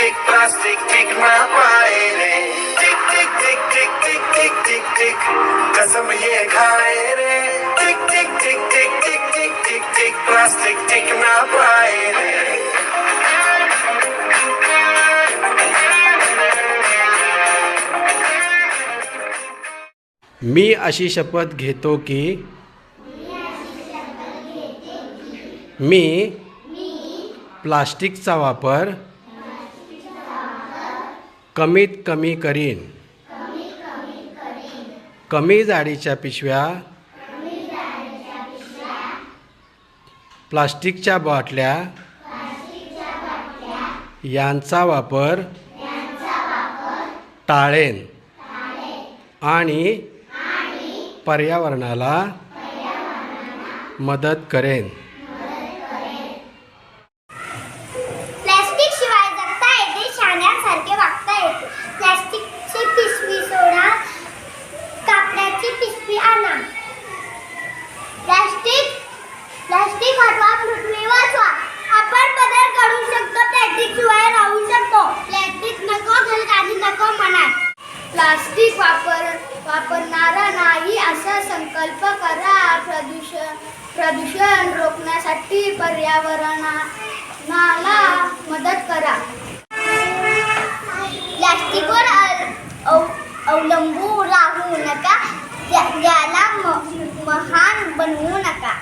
Tick plastic tick ना पाए रे tick tick tick tick tick tick tick tick कसम ये खाए रे tick tick tick tick tick tick tick tick plastic tick ना पाए रे मी अशी शपथ घेतो की मी प्लास्टिकचा वापर कमीत कमी करीन. कमी जाडीच्या पिशव्या. प्लास्टिकच्या बाटल्या. यांचा वापर टाळेन. आणि पर्यावरणाला मदत करेन. संकल्प करा प्रदूषण प्रदूषण रोखण्यासाठी पर्यावरणाला मदत करा प्लॅस्टिकवर अवलंबू राहू नका याला महान बनवू नका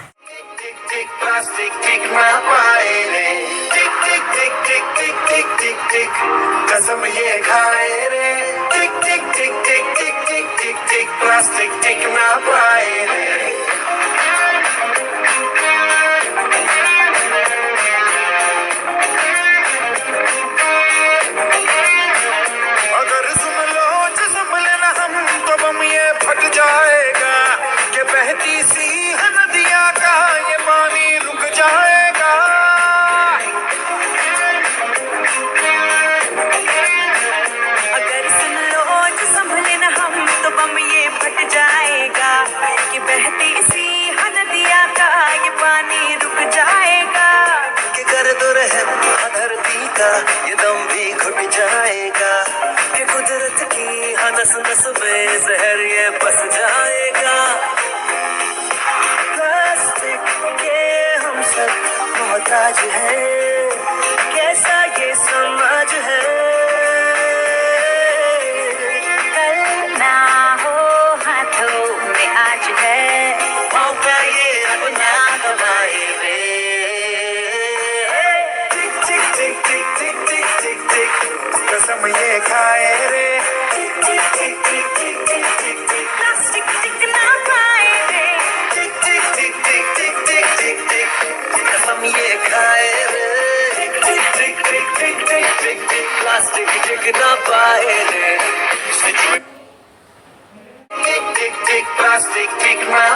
रे दम भी घुट जाएगा। कि कुदरत की हनस नस नस में जहर ये बस जाएगा। प्लास्टिक के हम सब मोहताज है। Tick, tick, plastic, tick, my.